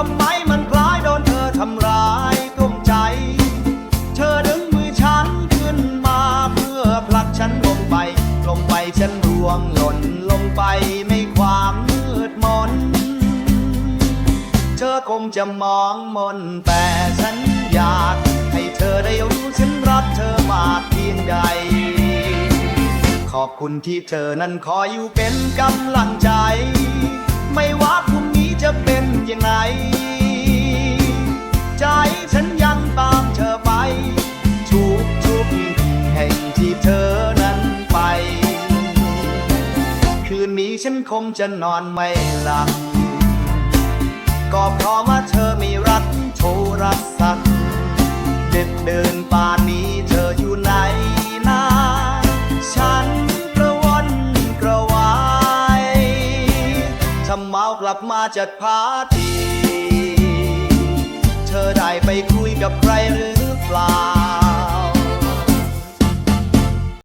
ทำไมมันคล้ายโดนเธอทำร้ายกุ้มใจ เธอดึงมือฉันขึ้นมาเพื่อผลักฉันลงไป ลงไปฉันร่วงหล่นลงไปไม่ความมืดมน เธอคงจะมองมนแต่ฉันอยากให้เธอได้รู้ฉันรักเธอมากเพียงใดขอบคุณที่เธอนั้นคอยอยู่เป็นกำลังใจ ไม่ว่าพรุ่งนี้จะเป็นยังไง ฉันคงจะนอนไม่หลับ ก็เพราะว่าเธอม่รักโทรศัพท์เด็ดเดินป่านนี้เธออยู่ไหนนะฉันกระวนกระวายถ้าเมากลับมาจากพาร์ตี้เธอได้ไปคุยกับใครหรือ